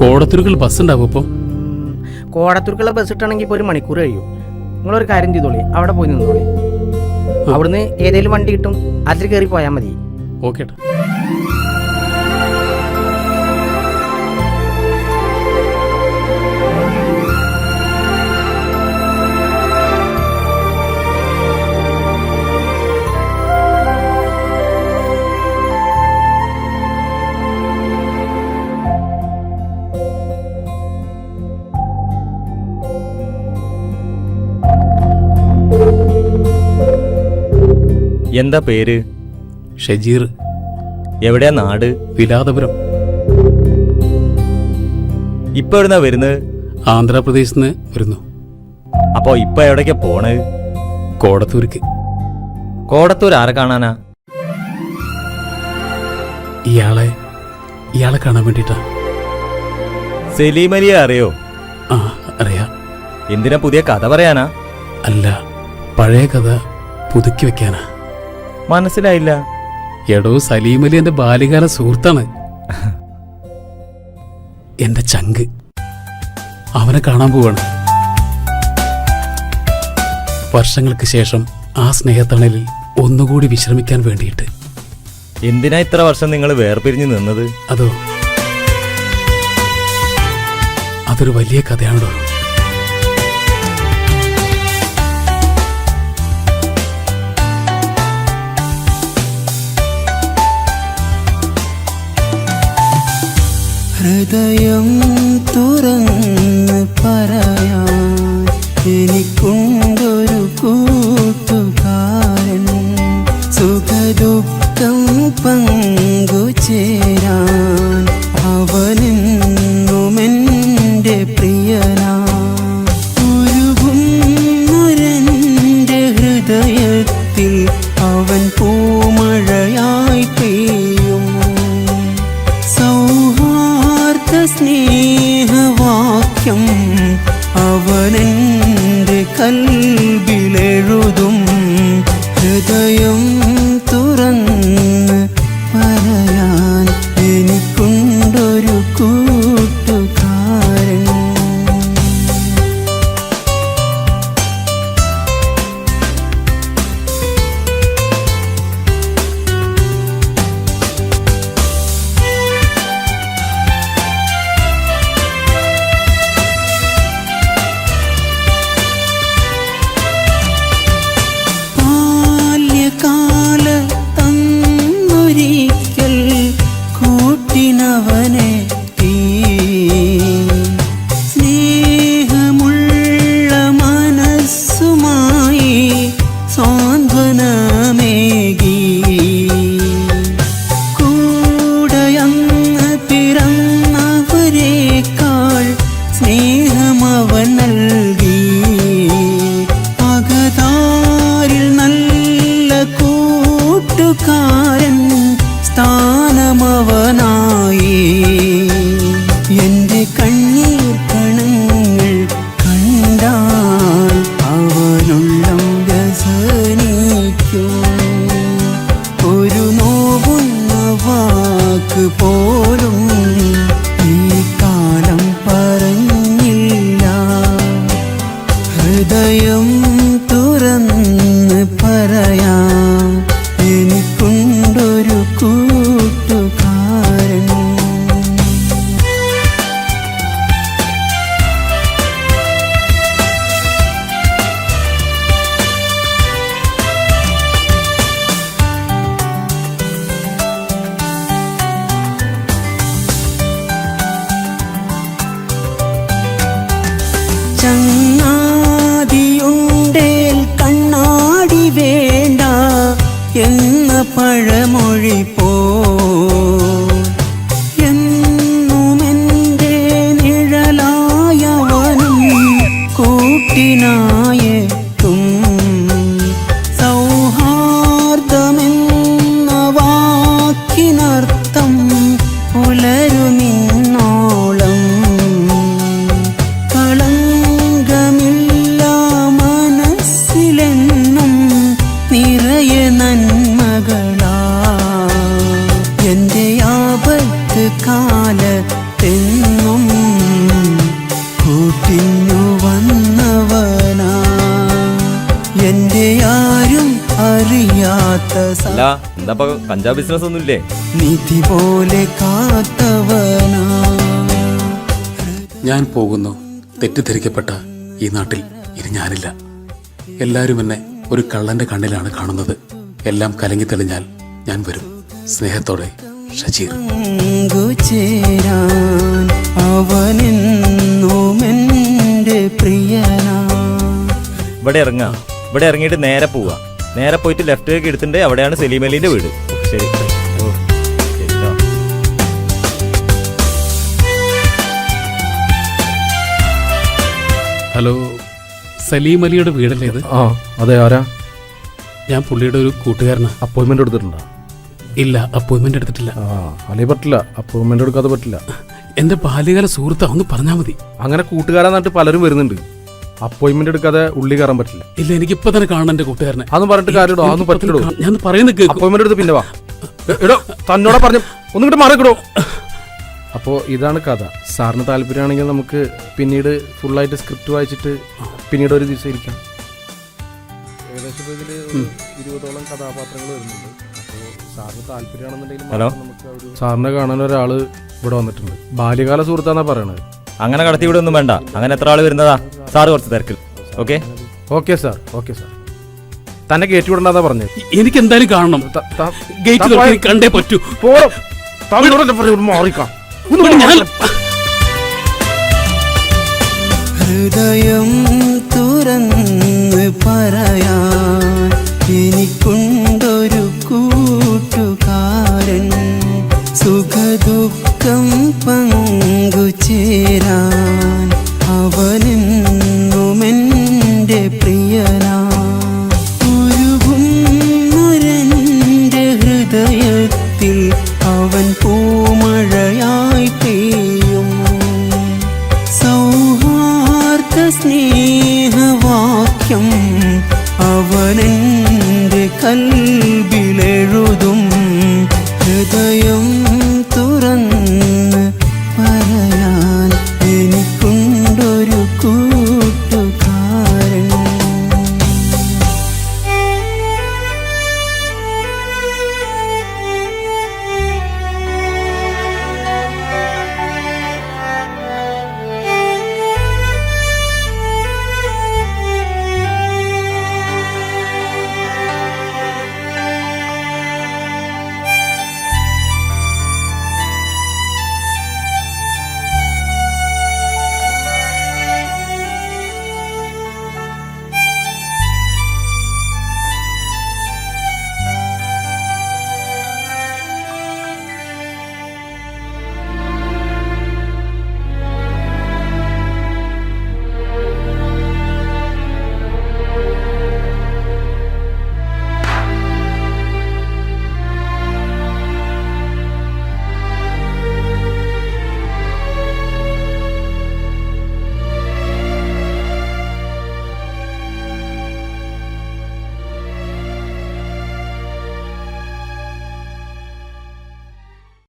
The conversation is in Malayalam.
കോടത്തൂരുകൾ ബസ് ഉണ്ടാവും ഇപ്പോൾ കോടത്തൂർക്കുള്ള ബസ് ഇട്ടാണെങ്കിൽ ഇപ്പൊ ഒരു മണിക്കൂർ കഴിയും. നിങ്ങളൊരു കാര്യം ചെയ്തോളി അവിടെ പോയി നിന്നോളി. അവിടുന്ന് ഏതെങ്കിലും വണ്ടി കിട്ടും അതിൽ കയറി പോയാൽ മതി. ഓക്കെ ഏട്ടാ എന്താ പേര്? ഷജീർ. എവിടെയാ നാട്? വിലാതപുരം ഇപ്പൊ എവിടുന്നാ വരുന്നത്? ആന്ധ്രാപ്രദേശിൽ നിന്ന് വരുന്നു. അപ്പോ ഇപ്പൊ എവിടേക്കാ പോണ്? കോടത്തൂർക്ക്. കോടത്തൂർ ആരെ കാണാനാ? ഇയാളെ ഇയാളെ കാണാൻ വേണ്ടിട്ടാ സെലീമലിയെ അറിയോ? ആ അറിയാം. എന്തിനാ പുതിയ കഥ പറയാനാ? അല്ല പഴയ കഥ പുതുക്കി വെക്കാനാ. മനസ്സിലായില്ല. എടോ സലീം സലീമലി എന്റെ ബാല്യകാല സുഹൃത്താണ്. എന്റെ ചങ്ക്. അവനെ കാണാൻ പോവാണ്. വർഷങ്ങൾക്ക് ശേഷം ആ സ്നേഹത്തണലിൽ ഒന്നുകൂടി വിശ്രമിക്കാൻ വേണ്ടിയിട്ട്. എന്തിനാ ഇത്ര വർഷം നിങ്ങൾ വേർപിരിഞ്ഞു നിന്നത്? അതോ അതൊരു വലിയ കഥയാണോ? ഹൃദയം തുറന്ന് പറയാൻ എനിക്കുണ്ടൊരു കൂട്ടുകാരൻ. സുഖദുഃഖം പങ്കുചേരാൻ അവനെന്നുമെന്റെ പ്രിയനാ. ഉരുകുന്നൊരെന്റെ ഹൃദയത്തിൽ അവൻ പൂമഴയായി Mm-hmm. തുറന്ന് പറയാം. പഴമൊഴി പോ അല്ല എന്താ കഞ്ചാവ് ബിസിനസ് ഒന്നുമില്ലേ? നിധി പോലെ കാത്തവനാ. ഞാൻ പോകുന്നു. തെറ്റിദ്ധരിക്കപ്പെട്ട ഈ നാട്ടിൽ ഇനി ഞാനില്ല. എല്ലാവരും എന്നെ ഒരു കള്ളന്റെ കണ്ണിലാണ് കാണുന്നത്. എല്ലാം കലങ്ങി തെളിഞ്ഞാൽ ഞാൻ വരും. സ്നേഹത്തോടെ ഷജീർ. ഇവിടെ ഇറങ്ങാ. ഇവിടെ ഇറങ്ങിയിട്ട് നേരെ പോവാ. നേരെ പോയിട്ട് ലെഫ്റ്റിലേക്ക് എടുത്തിട്ടുണ്ട്. അവിടെയാണ് സലീം അലീന്റെ വീട് ശരി. ഓ, ശരി ഹലോ സലീം അലിയുടെ വീടല്ലേ ഇത്? ആ അതെ ആരാ? ഞാൻ പുള്ളിയുടെ ഒരു കൂട്ടുകാരനാ. അപ്പോയിന്റ്മെന്റ് എടുത്തിട്ടുണ്ടോ? ഇല്ല അപ്പോയിന്റ്മെന്റ് എടുത്തിട്ടില്ല. ആ പറ്റില്ല. അപ്പോയിന്റ്മെന്റ് എടുക്കാതെ പറ്റില്ല. എന്റെ ബാല്യകാല സുഹൃത്താ ഒന്ന് പറഞ്ഞാൽ മതി. അങ്ങനെ കൂട്ടുകാരാന്നിട്ട് പലരും വരുന്നുണ്ട്. അപ്പോയിന്റ്മെന്റ് എടുക്കാതെ ഉള്ളി കയറാൻ പറ്റില്ല. ഇല്ല എനിക്ക് ഇപ്പൊ തന്നെ കാണണം എന്റെ കൂട്ടുകാരനെ. അതൊന്നും പറഞ്ഞിട്ട് കാര്യമോ അതൊന്നും പറ്റില്ലടോ. ഞാൻ പറയുന്നു കേൾക്കും അപ്പോയിന്റ്മെന്റ് എടുത്ത് പിന്നെ വാ. എടോ തന്നോടാ പറഞ്ഞു. ഒന്നും കിട്ട് മാറിക്കിടോ. അപ്പോൾ ഇതാണ് കഥ. സാറിന് താല്പര്യമാണെങ്കിൽ നമുക്ക് പിന്നീട് ഫുള്ളായിട്ട് സ്ക്രിപ്റ്റ് വായിച്ചിട്ട് പിന്നീട് ഒരു ദിവസം ഇരിക്കാം. ഏകദേശം ഇതിൽ ഇരുപതോളം കഥാപാത്രങ്ങൾ വരുന്നുണ്ട്. സാറിന് താല്പര്യമാണെന്നുണ്ടെങ്കിൽ ഹലോ? നമുക്ക് ഒരു- സാറിനെ കാണാൻ ഒരാൾ ഇവിടെ വന്നിട്ടുണ്ട്. ബാല്യകാല സുഹൃത്താന്നാ പറയണത്. അങ്ങനെ കടത്തി ഇവിടെ ഒന്നും വേണ്ട. അങ്ങനെ എത്ര ആൾ വരുന്നതാ? സാറ് കുറച്ച് തിരക്കിൽ. Okay? Okay sir okay sir. തന്നെ കയറ്റി വിടണ്ടാ പറഞ്ഞത്. എനിക്ക് എന്തായാലും കാണണം. ത- ത- ഗേറ്റ് കണ്ടേ പറ്റൂ. പറഞ്ഞു ഇവിടെ മാറിക്കാം. ഒന്ന് ഇവിടെ ഞാൻ ഹൃദയം തുറന്ന് പറയാൻ എനിക്കുണ്ടൊരു കൂട്ടുകാരൻ. സുഖദുഃഖം പങ്കുചേരാൻ just need